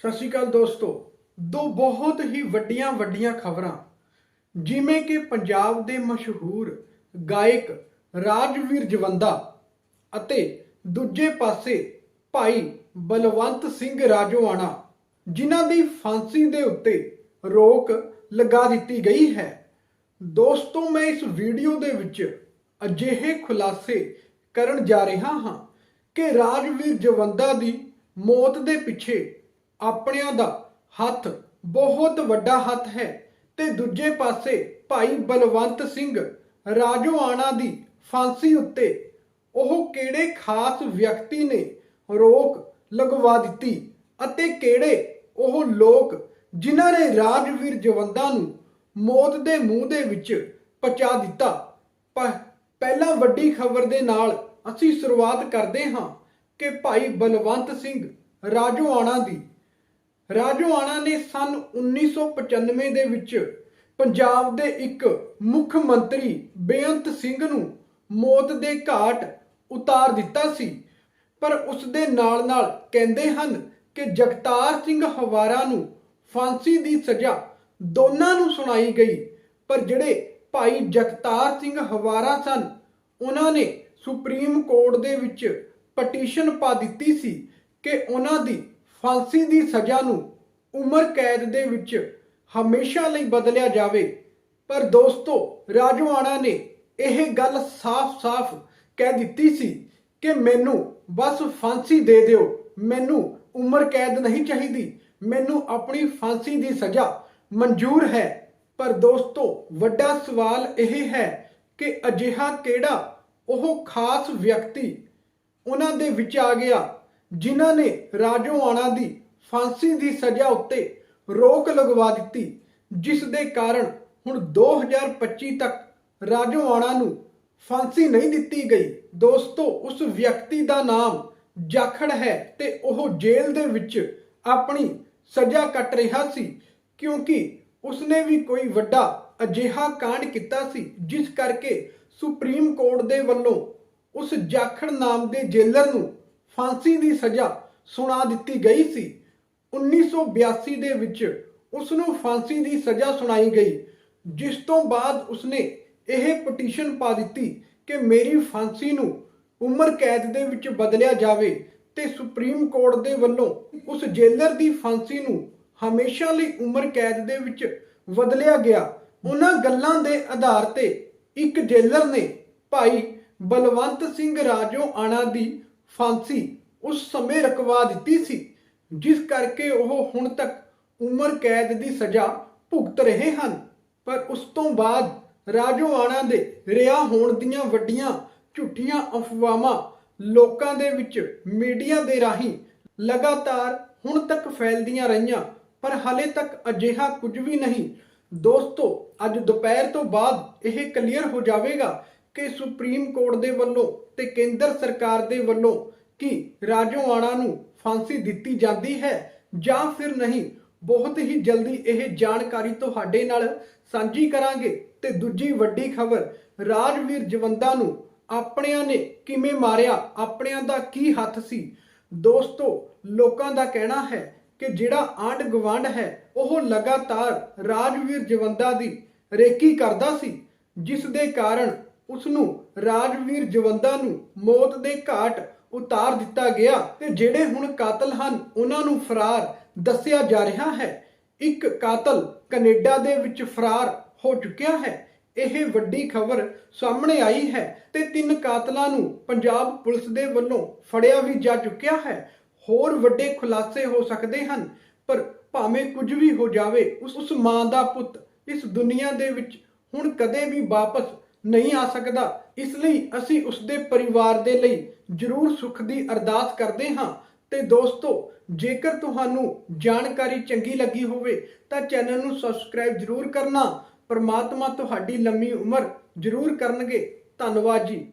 ਸਤਿ ਸ਼੍ਰੀ ਅਕਾਲ ਦੋਸਤੋ। ਦੋ ਬਹੁਤ ਹੀ ਵੱਡੀਆਂ ਵੱਡੀਆਂ ਖਬਰਾਂ। ਜਿਵੇਂ ਕਿ ਪੰਜਾਬ ਦੇ ਮਸ਼ਹੂਰ ਗਾਇਕ ਰਾਜਵੀਰ ਜਵੰਦਾ ਅਤੇ ਦੂਜੇ ਪਾਸੇ ਭਾਈ ਬਲਵੰਤ ਸਿੰਘ ਰਾਜੋਆਣਾ, ਜਿਨ੍ਹਾਂ ਦੀ ਫਾਂਸੀ ਦੇ ਉੱਤੇ ਰੋਕ ਲਗਾ ਦਿੱਤੀ ਗਈ ਹੈ। ਦੋਸਤੋ, ਮੈਂ ਇਸ ਵੀਡੀਓ ਦੇ ਵਿੱਚ ਅਜਿਹੇ ਖੁਲਾਸੇ ਕਰਨ ਜਾ ਰਿਹਾ ਹਾਂ ਕਿ ਰਾਜਵੀਰ ਜਵੰਦਾ ਦੀ ਮੌਤ ਦੇ ਪਿੱਛੇ ਆਪਣਿਆਂ ਦਾ ਹੱਥ ਬਹੁਤ ਵੱਡਾ ਹੱਥ ਹੈ ਤੇ ਦੂਜੇ ਪਾਸੇ ਭਾਈ ਬਲਵੰਤ ਸਿੰਘ ਰਾਜੋਆਣਾ ਦੀ ਫਾਂਸੀ ਉੱਤੇ ਉਹ ਕਿਹੜੇ ਖਾਸ ਵਿਅਕਤੀ ਨੇ ਰੋਕ ਲਗਵਾ ਦਿੱਤੀ ਅਤੇ ਕਿਹੜੇ ਉਹ ਲੋਕ ਜਿਨ੍ਹਾਂ ਨੇ ਰਾਜਵੀਰ ਜਵੰਦਾਂ ਨੂੰ ਮੌਤ ਦੇ ਮੂੰਹ ਦੇ ਵਿੱਚ ਪਹੁੰਚਾ ਦਿੱਤਾ? ਪਹਿਲਾਂ ਵੱਡੀ ਖਬਰ ਦੇ ਨਾਲ ਅਸੀਂ ਸ਼ੁਰੂਆਤ ਕਰਦੇ ਹਾਂ ਕਿ ਭਾਈ ਬਲਵੰਤ ਸਿੰਘ ਰਾਜੋਆਣਾ ਦੀ ਰਾਜੋਆਣਾ ਨੇ ਸਨ 1995 ਦੇ ਵਿੱਚ ਪੰਜਾਬ ਦੇ ਇੱਕ ਮੁੱਖ ਮੰਤਰੀ ਬੇਅੰਤ ਸਿੰਘ ਨੂੰ ਮੌਤ ਦੇ ਘਾਟ ਉਤਾਰ ਦਿੱਤਾ ਸੀ। ਪਰ ਉਸ ਦੇ ਨਾਲ ਨਾਲ ਕਹਿੰਦੇ ਹਨ ਕਿ ਜਗਤਾਰ ਸਿੰਘ ਹਵਾਰਾ ਨੂੰ ਫਾਂਸੀ ਦੀ ਸਜ਼ਾ ਦੋਨਾਂ ਨੂੰ ਸੁਣਾਈ ਗਈ। ਪਰ ਜਿਹੜੇ ਭਾਈ ਜਗਤਾਰ ਸਿੰਘ ਹਵਾਰਾ ਸਨ, ਉਹਨਾਂ ਨੇ ਸੁਪਰੀਮ ਕੋਰਟ ਦੇ ਵਿੱਚ ਪਟੀਸ਼ਨ ਪਾ ਦਿੱਤੀ ਸੀ ਕਿ ਉਹਨਾਂ ਦੀ ਫਾਂਸੀ ਦੀ ਸਜ਼ਾ ਨੂੰ ਉਮਰ ਕੈਦ ਦੇ ਵਿੱਚ ਹਮੇਸ਼ਾ ਲਈ ਬਦਲਿਆ ਜਾਵੇ। ਪਰ ਦੋਸਤੋ ਰਾਜਵਾਣਾ ਨੇ ਇਹ ਗੱਲ ਸਾਫ਼-ਸਾਫ਼ ਕਹਿ ਦਿੱਤੀ ਸੀ ਕਿ ਮੈਨੂੰ ਬਸ ਫਾਂਸੀ ਦੇ ਦਿਓ। ਮੈਨੂੰ ਉਮਰ ਕੈਦ ਨਹੀਂ ਚਾਹੀਦੀ। ਮੈਨੂੰ ਆਪਣੀ ਫਾਂਸੀ ਦੀ ਸਜ਼ਾ ਮਨਜ਼ੂਰ ਹੈ। ਪਰ ਦੋਸਤੋ, ਵੱਡਾ ਸਵਾਲ ਇਹ ਹੈ ਕਿ ਅਜਿਹਾ ਕਿਹੜਾ ਉਹ ਖਾਸ ਵਿਅਕਤੀ ਉਹਨਾਂ ਦੇ ਵਿੱਚ ਆ ਗਿਆ ਜਿਨ੍ਹਾਂ ਨੇ ਰਾਜੋਆਣਾ ਦੀ ਫਾਂਸੀ ਦੀ ਸਜ਼ਾ ਉੱਤੇ ਰੋਕ ਲਗਵਾ ਦਿੱਤੀ, ਜਿਸ ਦੇ ਕਾਰਨ ਹੁਣ 2025 ਤੱਕ ਰਾਜੋਆਣਾ ਨੂੰ ਫਾਂਸੀ ਨਹੀਂ ਦਿੱਤੀ ਗਈ। ਦੋਸਤੋ, ਉਸ ਵਿਅਕਤੀ ਦਾ ਨਾਮ ਜਾਖੜ ਹੈ ਤੇ ਉਹ ਜੇਲ੍ਹ ਦੇ ਵਿੱਚ ਆਪਣੀ ਸਜ਼ਾ ਕੱਟ ਰਿਹਾ ਸੀ, ਕਿਉਂਕਿ ਉਸਨੇ ਵੀ ਕੋਈ ਵੱਡਾ ਅਜਿਹਾ ਕਾਂਡ ਕੀਤਾ ਸੀ, ਜਿਸ ਕਰਕੇ ਸੁਪਰੀਮ ਕੋਰਟ ਦੇ ਵੱਲੋਂ ਉਸ ਜਾਖੜ ਨਾਮ ਦੇ ਜੇਲਰ ਨੂੰ ਫਾਂਸੀ ਦੀ ਸਜ਼ਾ ਸੁਣਾ ਦਿੱਤੀ ਗਈ ਸੀ। 1982 ਦੇ ਵਿੱਚ ਉਸ ਨੂੰ ਫਾਂਸੀ ਦੀ ਸਜ਼ਾ ਸੁਣਾਈ ਗਈ, ਜਿਸ ਤੋਂ ਬਾਅਦ ਉਸਨੇ ਇਹ ਪਟੀਸ਼ਨ ਪਾ ਦਿੱਤੀ ਕਿ ਮੇਰੀ ਫਾਂਸੀ ਨੂੰ ਉਮਰ ਕੈਦ ਦੇ ਵਿੱਚ ਬਦਲਿਆ ਜਾਵੇ ਤੇ ਸੁਪਰੀਮ ਕੋਰਟ ਦੇ ਵੱਲੋਂ ਉਸ ਜੇਲਰ ਦੀ ਫਾਂਸੀ ਨੂੰ ਹਮੇਸ਼ਾ ਲਈ ਉਮਰ ਕੈਦ ਦੇ ਵਿੱਚ ਬਦਲਿਆ ਗਿਆ। ਉਹਨਾਂ ਗੱਲਾਂ ਦੇ ਆਧਾਰ ਤੇ ਇੱਕ ਜੇਲਰ ਨੇ ਭਾਈ ਬਲਵੰਤ ਸਿੰਘ ਰਾਜੋ ਆਣਾ ਦੀ ਫਾਂਸੀ ਉਸ ਸਮੇਂ ਰਕਵਾ ਦਿੱਤੀ ਸੀ, ਜਿਸ ਕਰਕੇ ਉਹ ਹੁਣ ਤੱਕ ਉਮਰ ਕੈਦ ਦੀ ਸਜ਼ਾ ਭੁਗਤ ਰਹੇ ਹਨ। ਪਰ ਉਸ ਤੋਂ ਬਾਅਦ ਰਾਜੋ ਦੇ ਰਿਹਾ ਹੋਣ ਦੀਆਂ ਵੱਡੀਆਂ ਝੂਠੀਆਂ ਅਫਵਾਹਾਂ ਲੋਕਾਂ ਦੇ ਵਿੱਚ ਮੀਡੀਆ ਦੇ ਰਾਹੀਂ ਲਗਾਤਾਰ ਹੁਣ ਤੱਕ ਫੈਲਦੀਆਂ ਰਹੀਆਂ, ਪਰ ਹਾਲੇ ਤੱਕ ਅਜਿਹਾ ਕੁਝ ਵੀ ਨਹੀਂ। ਦੋਸਤੋ, ਅੱਜ ਦੁਪਹਿਰ ਤੋਂ ਬਾਅਦ ਇਹ ਕਲੀਅਰ ਹੋ ਜਾਵੇਗਾ ਕਿ ਸੁਪਰੀਮ ਕੋਰਟ ਦੇ ਵੱਲੋਂ ਤੇ ਕੇਂਦਰ ਸਰਕਾਰ ਦੇ ਵੱਲੋਂ ਕਿ ਰਾਜੋਆਣਾ ਨੂੰ ਫਾਂਸੀ ਦਿੱਤੀ ਜਾਂਦੀ ਹੈ ਜਾਂ ਫਿਰ ਨਹੀਂ, ਬਹੁਤ ਹੀ ਜਲਦੀ ਇਹ ਜਾਣਕਾਰੀ ਤੁਹਾਡੇ ਨਾਲ ਸਾਂਝੀ ਕਰਾਂਗੇ। ਤੇ ਦੂਜੀ ਵੱਡੀ ਖਬਰ, ਰਾਜਵੀਰ ਜਵੰਦਾ ਨੂੰ ਆਪਣਿਆਂ ਨੇ ਕਿਵੇਂ ਮਾਰਿਆ? ਆਪਣਿਆਂ ਦਾ ਕੀ ਹੱਥ ਸੀ? ਦੋਸਤੋ, ਲੋਕਾਂ ਦਾ ਕਹਿਣਾ ਹੈ ਕਿ ਜਿਹੜਾ ਆਂਡ ਗਵਾਂਡ ਹੈ, ਉਹ ਲਗਾਤਾਰ ਰਾਜਵੀਰ ਜਵੰਦਾ ਦੀ ਰੇਕੀ ਕਰਦਾ ਸੀ, ਜਿਸ ਦੇ ਕਾਰਨ ਉਸ ਨੂੰ ਰਾਜਵੀਰ ਜਵੰਦਾ ਨੂੰ ਮੌਤ ਦੇ ਘਾਟ ਉਤਾਰ ਦਿੱਤਾ ਗਿਆ ਤੇ ਜਿਹੜੇ ਹੁਣ ਕਾਤਲ ਹਨ, ਉਹਨਾਂ ਨੂੰ ਫਰਾਰ ਦੱਸਿਆ ਜਾ ਰਿਹਾ ਹੈ। ਇੱਕ ਕਾਤਲ ਕੈਨੇਡਾ ਦੇ ਵਿੱਚ ਫਰਾਰ ਹੋ ਚੁੱਕਿਆ ਹੈ। ਇਹ ਵੱਡੀ ਖਬਰ ਸਾਹਮਣੇ ਆਈ ਹੈ ਤੇ ਤਿੰਨ ਕਾਤਲਾਂ ਨੂੰ ਪੰਜਾਬ ਪੁਲਿਸ ਦੇ ਵੱਲੋਂ ਫੜਿਆ ਵੀ ਜਾ ਚੁੱਕਿਆ ਹੈ। ਹੋਰ ਵੱਡੇ ਖੁਲਾਸੇ ਹੋ ਸਕਦੇ ਹਨ, ਪਰ ਭਾਵੇਂ ਕੁਝ ਵੀ ਹੋ ਜਾਵੇ, ਉਸ ਮਾਂ ਦਾ ਪੁੱਤ ਇਸ ਦੁਨੀਆ ਦੇ ਵਿੱਚ ਹੁਣ ਕਦੇ ਵੀ ਵਾਪਸ ਨਹੀਂ ਆ ਸਕਦਾ। ਇਸ ਲਈ ਅਸੀਂ ਉਸ ਦੇ ਪਰਿਵਾਰ ਦੇ ਲਈ ਜ਼ਰੂਰ ਸੁੱਖ ਦੀ ਅਰਦਾਸ ਕਰਦੇ ਹਾਂ। ਤੇ ਦੋਸਤੋ, ਜੇਕਰ ਤੁਹਾਨੂੰ ਜਾਣਕਾਰੀ ਚੰਗੀ ਲੱਗੀ ਹੋਵੇ, ਤਾਂ ਚੈਨਲ ਨੂੰ ਸਬਸਕ੍ਰਾਈਬ ਜ਼ਰੂਰ ਕਰਨਾ। ਪਰਮਾਤਮਾ ਤੁਹਾਡੀ ਲੰਮੀ ਉਮਰ ਜ਼ਰੂਰ ਕਰਨਗੇ। ਧੰਨਵਾਦ ਜੀ।